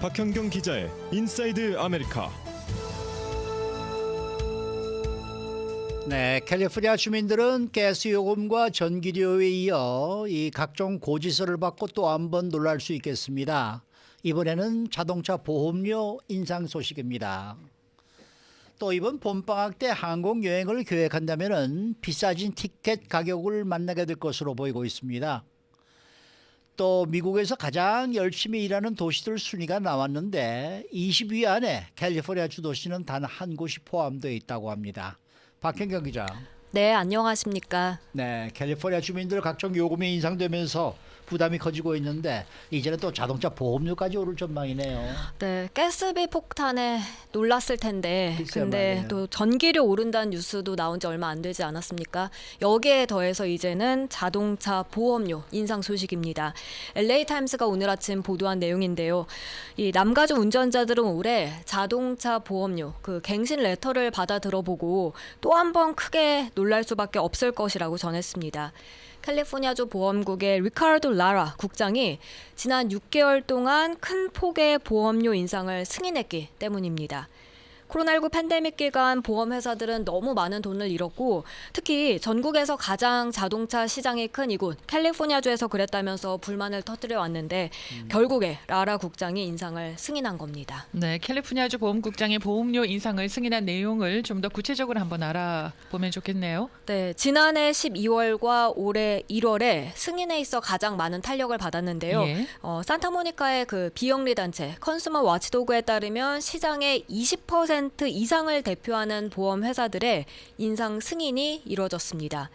박현경 기자의 인사이드 아메리카. 네, 캘리포니아 주민들은 가스 요금과 전기료에 이어 이 각종 고지서를 받고 또 한 번 놀랄 수 있겠습니다. 이번에는 자동차 보험료 인상 소식입니다. 또 이번 봄방학 때 항공 여행을 계획한다면 비싸진 티켓 가격을 만나게 될 것으로 보이고 있습니다. 또 미국에서 가장 열심히 일하는 도시들 순위가 나왔는데 20위 안에 캘리포니아 주도시는 단 한 곳이 포함되어 있다고 합니다. 박현경 기자. 네, 안녕하십니까. 네, 캘리포니아 주민들 각종 요금이 인상되면서 부담이 커지고 있는데 이제는 또 자동차 보험료까지 오를 전망이네요. 네, 가스비 폭탄에 놀랐을 텐데, 근데 말이에요. 또 전기료 오른다는 뉴스도 나온 지 얼마 안 되지 않았습니까? 여기에 더해서 이제는 자동차 보험료 인상 소식입니다. LA 타임스가 오늘 아침 보도한 내용인데요. 이 남가주 운전자들은 올해 자동차 보험료 그 갱신 레터를 받아 들어보고 또 한 번 크게 놀랄 수밖에 없을 것이라고 전했습니다. 캘리포니아주 보험국의 리카르도 라라 국장이 지난 6개월 동안 큰 폭의 보험료 인상을 승인했기 때문입니다. 코로나19 팬데믹 기간 보험회사들은 너무 많은 돈을 잃었고 특히 전국에서 가장 자동차 시장이 큰 이곳 캘리포니아주에서 그랬다면서 불만을 터뜨려 왔는데 결국에 라라 국장이 인상을 승인한 겁니다. 네, 캘리포니아주 보험국장의 보험료 인상을 승인한 내용을 좀 더 구체적으로 한번 알아보면 좋겠네요. 네, 지난해 12월과 올해 1월에 승인에 있어 가장 많은 탄력을 받았는데요. 예. 어, 산타모니카의 그 비영리 단체 컨슈머 와치도그에 따르면 시장의 20% 이상을 대표하는 보험 회사들의 인상 승인이 이루어졌습니다.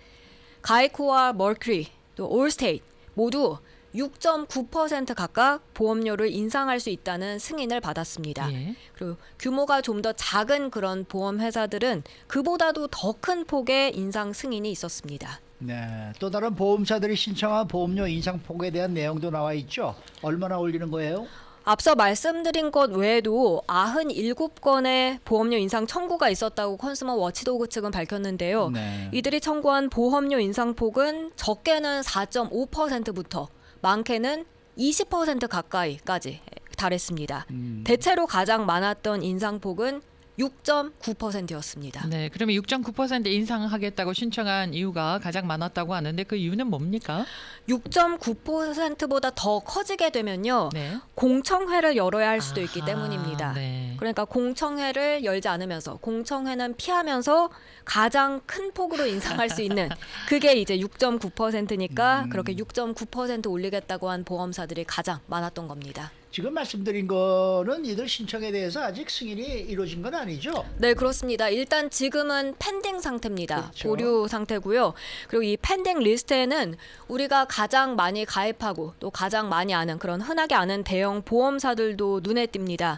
가이코와 머큐리, 또 올스테이트 모두 6.9% 각각 보험료를 인상할 수 있다는 승인을 받았습니다. 예. 그리고 규모가 좀 더 작은 그런 보험 회사들은 그보다도 더 큰 폭의 인상 승인이 있었습니다. 네, 또 다른 보험사들이 신청한 보험료 인상 폭에 대한 내용도 나와 있죠. 얼마나 올리는 거예요? 앞서 말씀드린 것 외에도 97건의 보험료 인상 청구가 있었다고 컨슈머 워치도그 측은 밝혔는데요. 네. 이들이 청구한 보험료 인상 폭은 적게는 4.5%부터 많게는 20% 가까이까지 달했습니다. 음. 대체로 가장 많았던 인상폭은 6.9%였습니다. 네, 그러면 6.9% 인상하겠다고 신청한 이유가 가장 많았다고 하는데 그 이유는 뭡니까? 6.9%보다 더 커지게 되면요. 네. 공청회를 열어야 할 수도 있기 아하, 때문입니다. 네. 그러니까 공청회를 열지 않으면서 공청회는 피하면서 가장 큰 폭으로 인상할 수 있는 그게 이제 6.9%니까 음. 그렇게 6.9% 올리겠다고 한 보험사들이 가장 많았던 겁니다. 지금 말씀드린 거는 이들 신청에 대해서 아직 승인이 이루어진 건 아니죠? 네, 그렇습니다. 일단 지금은 펜딩 상태입니다. 그렇죠. 보류 상태고요. 그리고 이 펜딩 리스트에는 우리가 가장 많이 가입하고 또 가장 많이 아는 그런 흔하게 아는 대형 보험사들도 눈에 띕니다.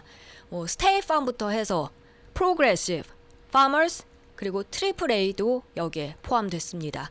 뭐 스테이 팜부터 해서 프로그레시브, 파머스 그리고 트리플 A도 여기에 포함됐습니다.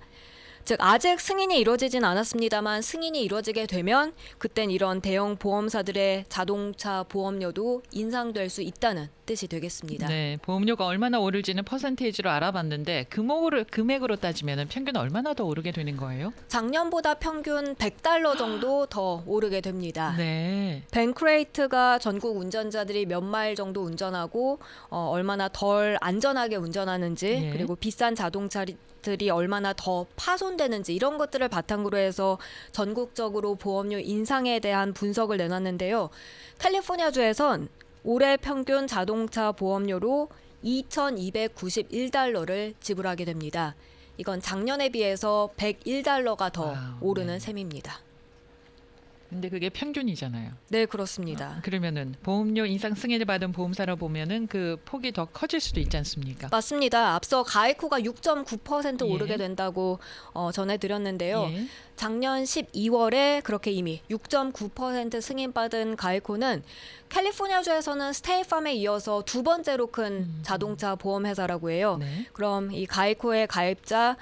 즉 아직 승인이 이루어지진 않았습니다만 승인이 이루어지게 되면 그땐 이런 대형 보험사들의 자동차 보험료도 인상될 수 있다는 뜻이 되겠습니다. 네, 보험료가 얼마나 오를지는 퍼센테이지로 알아봤는데 금액으로 금액으로 따지면 평균 얼마나 더 오르게 되는 거예요? 작년보다 평균 100달러 정도 더 오르게 됩니다. 네. 뱅크레이트가 전국 운전자들이 몇 마일 정도 운전하고 어, 얼마나 덜 안전하게 운전하는지 예. 그리고 비싼 자동차 들이 얼마나 더 파손되는지 이런 것들을 바탕으로 해서 전국적으로 보험료 인상에 대한 분석을 내놨는데요. 캘리포니아주에선 올해 평균 자동차 보험료로 2,291달러를 지불하게 됩니다. 이건 작년에 비해서 101달러가 더 와우, 오르는 네. 셈입니다. 근데 그게 평균이잖아요. 네, 그렇습니다. 그러면은 보험료 인상 승인을 받은 보험사로 보면은 그 폭이 더 커질 수도 있지 않습니까? 맞습니다. 앞서 가이코가 6.9% 예. 오르게 된다고 어, 전해드렸는데요. 예. 작년 12월에 그렇게 이미 6.9% 승인받은 가이코는 캘리포니아주에서는 스테이팜에 이어서 두 번째로 큰 자동차 보험 회사라고 해요. 네. 그럼 이 가이코의 가입자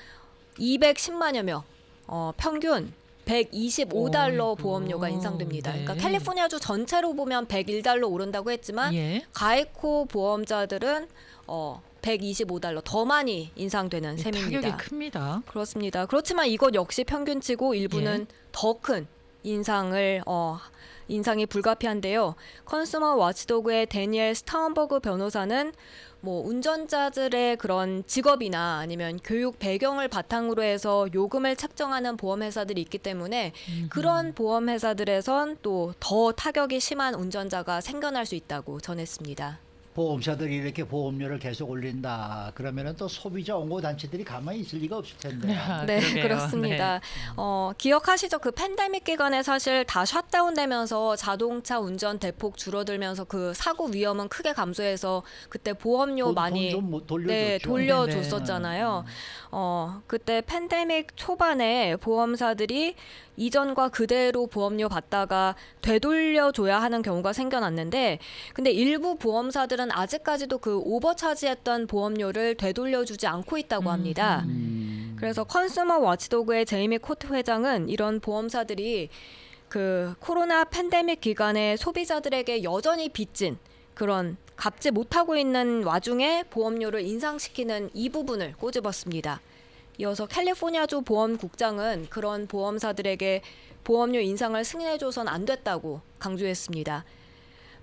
210만여 명, 어, 평균 125달러 어이구, 보험료가 인상됩니다. 네. 그러니까 캘리포니아주 전체로 보면 101달러 오른다고 했지만 예. 가이코 보험자들은 어 125달러 더 많이 인상되는 셈입니다. 타격이 큽니다. 그렇습니다. 그렇지만 이것 역시 평균치고 일부는 더큰 인상을 어 인상이 불가피한데요. 컨슈머 와치도그의 데니엘 스타운버그 변호사는 뭐 운전자들의 그런 직업이나 아니면 교육 배경을 바탕으로 해서 요금을 책정하는 보험회사들이 있기 때문에 그런 보험회사들에선 또 더 타격이 심한 운전자가 생겨날 수 있다고 전했습니다. 보험사들이 이렇게 보험료를 계속 올린다. 그러면은 또 소비자 옹호 단체들이 가만히 있을 리가 없을 텐데. 아, 네, 그러게요. 그렇습니다. 어, 기억하시죠? 그 팬데믹 기간에 사실 다 셧다운 되면서 자동차 운전 대폭 줄어들면서 그 사고 위험은 크게 감소해서 그때 보험료 돈- 많이 돈 좀 돌려줬죠. 네, 돌려줬었잖아요. 어, 그때 팬데믹 초반에 보험사들이 이전과 그대로 보험료 받다가 되돌려줘야 하는 경우가 생겨났는데, 근데 일부 보험사들은 아직까지도 그 오버 차지했던 보험료를 되돌려주지 않고 있다고 합니다. 음. 그래서 컨슈머 와치도그의 제이미 코트 회장은 이런 보험사들이 그 코로나 팬데믹 기간에 소비자들에게 여전히 빚진 그런 갚지 못하고 있는 와중에 보험료를 인상시키는 이 부분을 꼬집었습니다. 이어서 캘리포니아주 보험국장은 그런 보험사들에게 보험료 인상을 승인해줘선 안 됐다고 강조했습니다.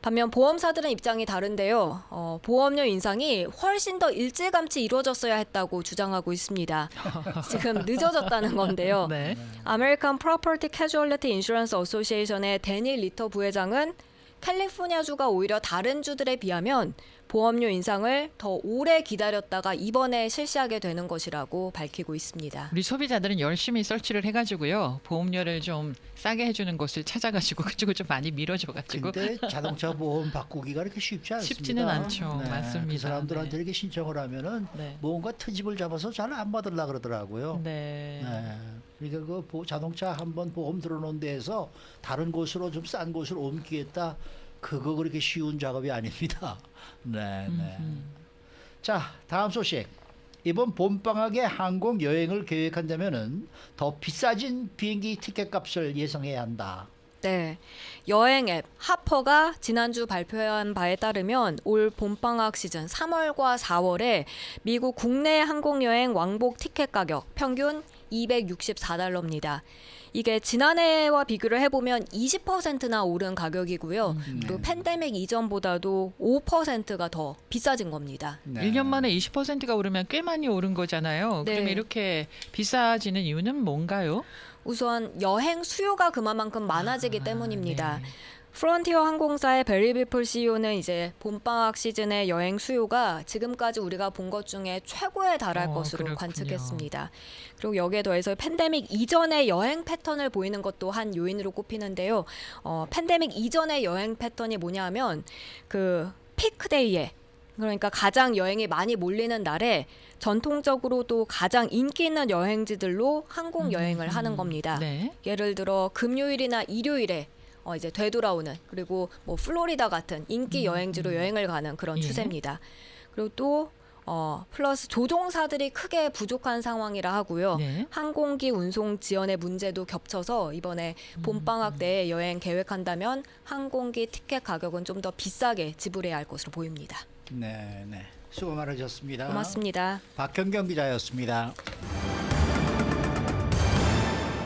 반면 보험사들은 입장이 다른데요. 어, 보험료 인상이 훨씬 더 일찌감치 이루어졌어야 했다고 주장하고 있습니다. 지금 늦어졌다는 건데요. 네. 아메리칸 프로퍼티 캐주얼리티 인슈런스 어소시에이션의 데니 리터 부회장은 캘리포니아주가 오히려 다른 주들에 비하면 보험료 인상을 더 오래 기다렸다가 이번에 실시하게 되는 것이라고 밝히고 있습니다. 우리 소비자들은 열심히 설치를 해가지고요 보험료를 좀 싸게 해주는 곳을 찾아가지고 그쪽을 좀 많이 밀어줘가지고 근데 자동차 보험 바꾸기가 그렇게 쉽지 않습니다. 쉽지는 않죠. 맞습니다. 그 사람들한테 네. 이렇게 신청을 하면은 네. 뭔가 트집을 잡아서 잘 안 받으려 그러더라고요. 네. 네. 그러니까 그 보- 자동차 한번 보험 들어놓은 데에서 다른 곳으로 좀 싼 곳으로 옮기겠다. 그거 그렇게 쉬운 작업이 아닙니다. 네, 네. 자, 다음 소식. 이번 봄방학에 항공 여행을 계획한다면은 더 비싸진 비행기 티켓 값을 예상해야 한다. 네. 여행 앱 하퍼가 지난주 발표한 바에 따르면 올 봄방학 시즌 3월과 4월에 미국 국내 항공여행 왕복 티켓 가격 평균 264달러입니다. 이게 지난해와 비교를 해보면 20%나 오른 가격이고요. 그리고 네. 팬데믹 이전보다도 5%가 더 비싸진 겁니다. 네. 1년 만에 20%가 오르면 꽤 많이 오른 거잖아요. 네. 그러면 이렇게 비싸지는 이유는 뭔가요? 우선 여행 수요가 그만큼 많아지기 아, 때문입니다. 네. 프론티어 항공사의 베리 비플 CEO는 이제 봄방학 시즌의 여행 수요가 지금까지 우리가 본 것 중에 최고에 달할 어, 것으로 그렇군요. 관측했습니다. 그리고 여기에 더해서 팬데믹 이전의 여행 패턴을 보이는 것도 한 요인으로 꼽히는데요. 어, 팬데믹 이전의 여행 패턴이 뭐냐면 그 피크데이에 그러니까 가장 여행이 많이 몰리는 날에 전통적으로 또 가장 인기 있는 여행지들로 항공 여행을 하는 겁니다. 네. 예를 들어 금요일이나 일요일에 어 이제 되돌아오는 그리고 뭐 플로리다 같은 인기 여행지로 여행을 가는 그런 예. 추세입니다. 그리고 또 어, 플러스 조종사들이 크게 부족한 상황이라 하고요. 네. 항공기 운송 지연의 문제도 겹쳐서 이번에 봄방학 때 여행 계획한다면 항공기 티켓 가격은 좀 더 비싸게 지불해야 할 것으로 보입니다. 네, 네. 수고 많으셨습니다. 고맙습니다. 박현경 기자였습니다.